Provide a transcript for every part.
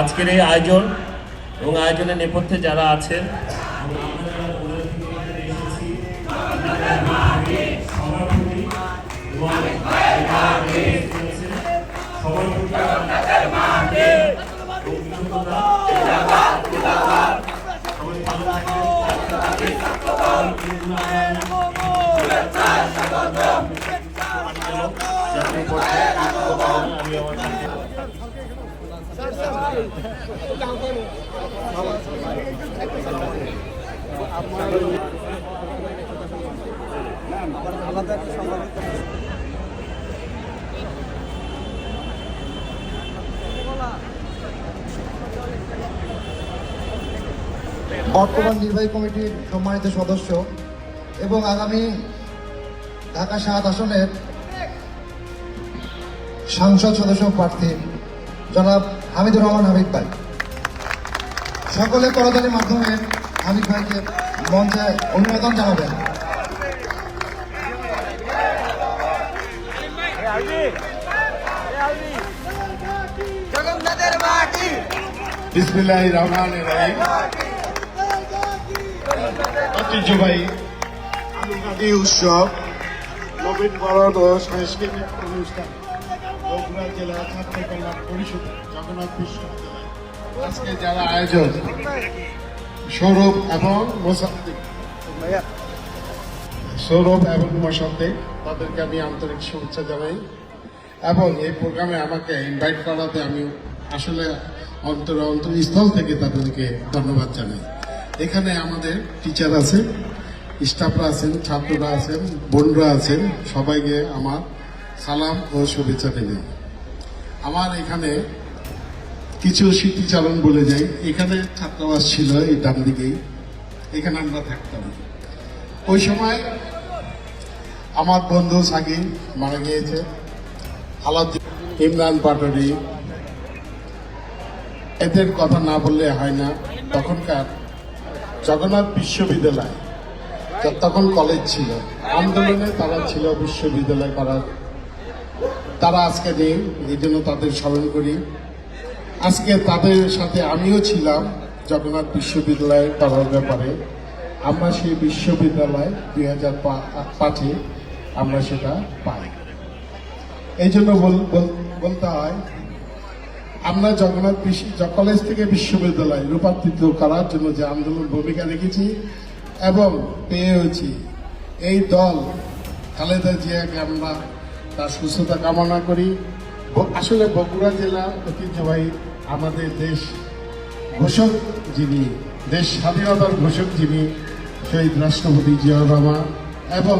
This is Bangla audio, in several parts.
আজকের এই আয়োজন এবং আয়োজনের নেপথ্যে যারা আছেন বর্তমান নির্বাহী কমিটির সম্মানিত সদস্য এবং আগামী ঢাকা সাত আসনের সাংসদ সদস্য প্রার্থী জনাব হামিদুর রহমান হামিদ ভাই। সকলে করতালির মাধ্যমে হামিদ ভাইকে মঞ্চে অনুমোদন জানাবেন। বিসমিল্লাহ রহমান রহিম। ঐতিহ্যবাহী আলুঘাটি উৎসব নবীন বরণ ও সাংস্কৃতিক অনুষ্ঠান বগুড়া জেলা ছাত্র কল্যাণ পরিষদ, জগন্নাথ বিশ্ববিদ্যালয়। আজকে যারা আয়োজন, সৌরভ এবং মোসাদ্দিক। সৌরভ এবং মোসাদ্দিক, তাদেরকে আমি আন্তরিক শুভেচ্ছা জানাই। এবং এই প্রোগ্রামে আমাকে ইনভাইট করাতে আমি আসলে অন্তর অন্তরস্থল থেকে তাদেরকে ধন্যবাদ জানাই। এখানে আমাদের টিচার আছে স্টাফরা আছেন, ছাত্ররা আছেন, বোনরা আছেন, সবাইকে আমার সালাম ও শুভেচ্ছা দেবে আমার এখানে কিছু স্মৃতিচারণ বলে যাই। এখানে ছাত্রাবাস ছিল এই ডান দিকেই, এখানে আমরা থাকতাম। ওই সময় আমার বন্ধু সাকিব মারা গিয়েছে আলাউদ্দিন ইমরান পাটোয়ারি। এদের কথা না বললে হয় না, তখনকার জগন্নাথ বিশ্ববিদ্যালয়। তখন কলেজ ছিল, আন্দোলনে তারা ছিল বিশ্ববিদ্যালয় করার তারা আজকে নেই, এই জন্য তাদের স্মরণ করি। আজকে তাদের সাথে আমিও ছিলাম জগন্নাথ বিশ্ববিদ্যালয় করার ব্যাপারে। আমরা সেই বিশ্ববিদ্যালয় দুই হাজার পাঁচে আমরা সেটা পাই। এই জন্য বল- বল- বলতে হয় আমরা জগন্নাথ বিশ্ব কলেজ থেকে বিশ্ববিদ্যালয় রূপান্তরিত করার জন্য যে আন্দোলন ভূমিকা রেখেছি এবং পেয়েছি এই দল, খালেদা জিয়াকে আমরা তার সুস্থতা কামনা করি। আসলে বগুড়া জেলা ঐতিহ্যবাহী আমাদের দেশ ঘোষক যিনি, দেশ স্বাধীনতার ঘোষক যিনি, শহীদ রাষ্ট্রপতি জিয়াউর রহমান এবং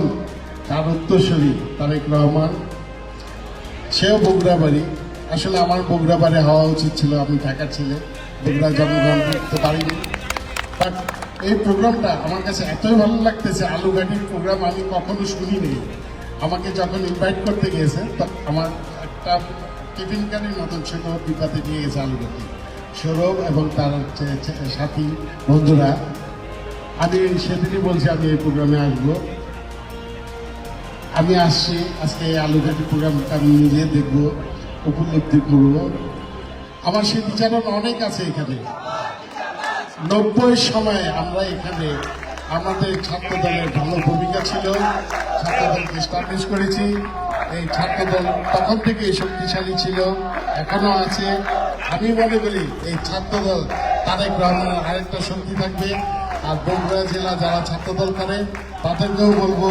তার উত্তরসূরি তারেক রহমান। সেও বগুড়া বাড়ি আসলে আমার বগুড়া বাড়ি হওয়া উচিত ছিল। আমি ঢাকার ছেলে। বগুড়া জন্মগ্রহণ করতে পারিনি। বাট এই প্রোগ্রামটা আমার কাছে এতই ভালো লাগতেছে আলু ঘাটির প্রোগ্রাম আমি কখনো শুনিনি। আমাকে যখন ইনভাইট করতে গিয়েছে আমার একটা টিফিন কারির মতন ছোট বিপাতে নিয়ে গেছে আলু ঘাটি সৌরভ এবং তার সাথী, বন্ধুরা, আমি সেদিনই বলছি আমি এই প্রোগ্রামে আসব। আমি আসছি, আজকে আলোচনা প্রোগ্রামটা আমি নিজে দেখব। উপলব্ধি করব আমার সেই বিচারণ অনেক আছে এখানে। নব্বই সময়ে আমরা এখানে আমাদের ছাত্র দলের ভালো ভূমিকা ছিল। ছাত্র স্টাবলিশ করেছি। এই ছাত্র দল তখন থেকে শক্তিশালী ছিল, এখনও আছে। আমি মনে করি এই ছাত্র দল তারেক রহমানের আরেকটা শক্তি থাকবে। আর বগুড়া জেলা যারা ছাত্র দল করে, তাদেরকেও বলব,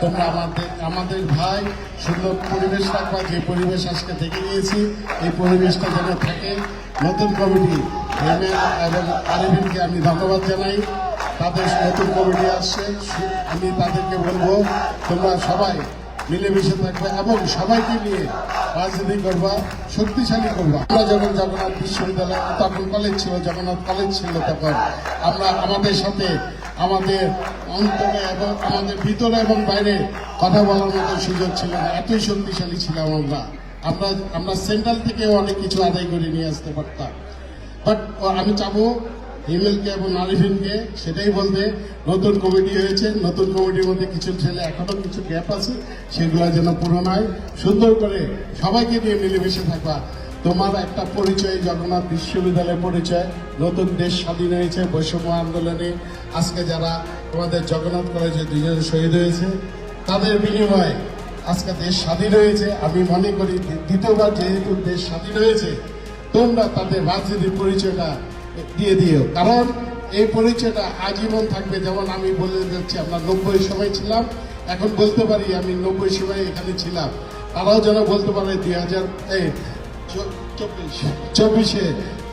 তোমরা আমাদের আমাদের ভাই, সুন্দর পরিবেশ রাখবা, যে পরিবেশ আজকে থেকে গিয়েছি এই পরিবেশটা যেন থাকে। নতুন কমিটি, এম এবং আরিফিনকে আমি ধন্যবাদ জানাই। তাদের নতুন কমিটি আসছে আমি তাদেরকে বলব, তোমরা সবাই মিলেমিশে থাকবে এবং সবাইকে নিয়ে রাজনীতি করবা, শক্তিশালী করবা। আমরা যখন জগন্নাথ বিশ্ববিদ্যালয়, তখন কলেজ ছিল, জগন্নাথ কলেজ ছিল তখন। আমরা আমাদের সাথে আমাদের অন্তরে এবং আমাদের ভিতরে এবং বাইরে কথা বলার মতো সুযোগ ছিল না। এতই শক্তিশালী ছিলাম আমরা। আমরা আমরা সেন্ট্রাল থেকে অনেক কিছু আদায় করে নিয়ে আসতে পারতাম। বাট আমি চাবো হিমেলকে এবং আরিফিনকে সেটাই বলতে নতুন কমিটি হয়েছে, নতুন কমিটির মধ্যে কিছু ছেলে এখনও কিছু গ্যাপ আছে, সেগুলো যেন পূরণ হয়। সুন্দর করে সবাইকে নিয়ে মিলেমিশে থাকবা। তোমার একটা পরিচয়, জগন্নাথ বিশ্ববিদ্যালয়ের পরিচয়। নতুন দেশ স্বাধীন হয়েছে, বৈষম্য আন্দোলনে। আজকে যারা তোমাদের জগন্নাথ কলেজে দুজন শহীদ হয়েছে, তাদের বিনিময়ে আজকে দেশ স্বাধীন হয়েছে। আমি মনে করি দ্বিতীয়বার যেহেতু দেশ স্বাধীন হয়েছে, তোমরা তাদের রাজনীতির পরিচয়টা দিয়ে দিও। কারণ এই পরিচয়টা আজীবন থাকবে। যেমন আমি বলে যাচ্ছি, আমরা নব্বই সময় ছিলাম, এখন বলতে পারি আমি নব্বই সময় এখানে ছিলাম। তারাও যেন বলতে পারে দুই হাজার চব্বিশ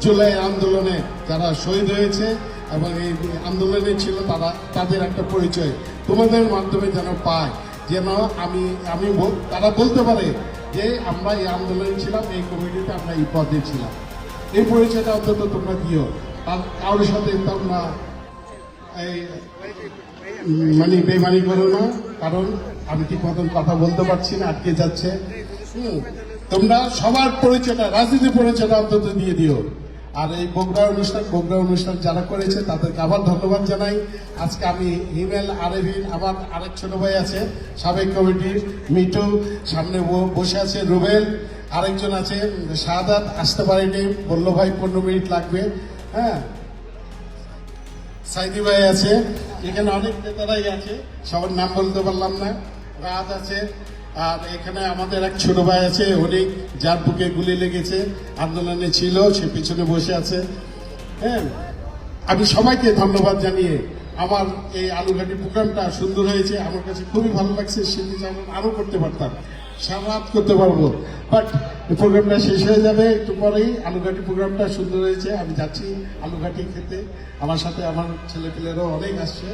জুলাই আন্দোলনে যারা শহীদ হয়েছে এবং এই আন্দোলনে ছিল তারা, তাদের একটা পরিচয় তোমাদের মাধ্যমে যেন পায়। যেন আমি আমি তারা বলতে পারে যে আমরা এই আন্দোলনে ছিলাম, এই কমিটিতে আমরা এই পদে ছিলাম। এই পরিচয়টা অন্তত তোমরা দিও। কারোর সাথে তোমরা মানে বেমানি করো না কারণ আমি ঠিক মতন কথা বলতে পারছি না আটকে যাচ্ছে। হুম, তোমরা সবার পরিচয়টা রাজনীতি পরিচয়টা অন্তত দিয়ে দিও। আর এই বগুড়া অনুষ্ঠান বগুড়া অনুষ্ঠান যারা করেছে তাদেরকে আবার ধন্যবাদ জানাই। আজকে আমি হিমেল আরেভিন আবার আরেক ছোট ভাই আছে সাবেক কমিটির মিটু সামনে বসে আছে রুবেল। আরেকজন আছে শাহাদাত আসতে পারেনি। বলল, ভাই, পনেরো মিনিট লাগবে। হ্যাঁ। সাইদি ভাই আছে। এখানে অনেক নেতারাই আছে। সবার নাম বলতে পারলাম না। রাত আছে। আর এখানে আমাদের এক ছোট ভাই আছে, উনি যার বুকে গুলি লেগেছে, আন্দোলনে ছিল, সে পিছনে বসে আছে। হ্যাঁ। আমি সবাইকে ধন্যবাদ জানিয়ে আমার এই আলুঘাটি প্রোগ্রামটা সুন্দর হয়েছে। আমার কাছে খুবই ভালো লাগছে সেটি যেমন আরও করতে পারতাম। সারা রাত করতে পারব। বাট প্রোগ্রামটা শেষ হয়ে যাবে একটু পরেই। আলুঘাটি প্রোগ্রামটা সুন্দর হয়েছে। আমি যাচ্ছি আলুঘাটি খেতে। আমার সাথে আমার ছেলেপিলেরও অনেক আসছে।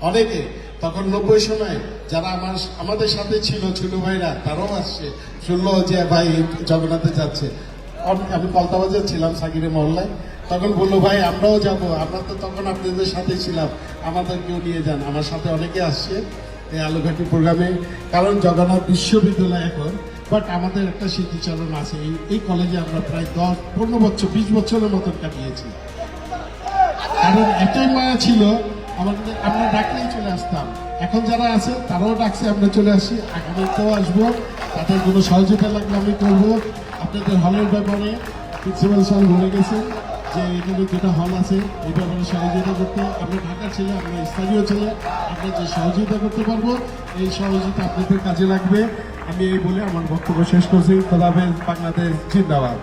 অনেকে, তখন নব্বই সময় যারা আমার আমাদের সাথে ছিল ছোট ভাইরা, তারাও আসছে। শুনলো যে, ভাই, জগন্নাথে যাচ্ছে। আমি- কলতাবাজার ছিলাম সাকিরে মহল্লায়। তখন বলল, ভাই, আমরাও যাব। আমরা তো তখন আপনাদের সাথে ছিলাম। আমাদেরকেও নিয়ে যান। আমার সাথে অনেকে আসছে। এই আলুঘাটি প্রোগ্রামে, কারণ জগন্নাথ বিশ্ববিদ্যালয় এখন বাট আমাদের একটা স্মৃতিচারণ আছে। এই এই কলেজে আমরা প্রায় দশ, পনেরো বছর, বিশ বছরের মতন কাটিয়েছি। কারণ এতই মায়া ছিল, আমাদের, আমরা ডাকলেই চলে আসতাম। এখন যারা আছে, তারাও ডাকছে, আমরা চলে আসি। আগামীতেও আসব। তাদের কোনো সহযোগিতা লাগলে আমি করব। আপনাদের হলের ব্যাপারে প্রিন্সিপাল স্যার বলে গেছেন। যে এখানে যেটা হল আছে, এটা আপনারা সহযোগিতা করতে, আমরা ঢাকার ছেলে আমরা স্থানীয় ছেলে আমরা যে সহযোগিতা করতে পারব, এই সহযোগিতা আপনাদের কাজে লাগবে। আমি এই বলে আমার বক্তব্য শেষ করছি। খোদাফেজ বাংলাদেশ জিন্দাবাদ।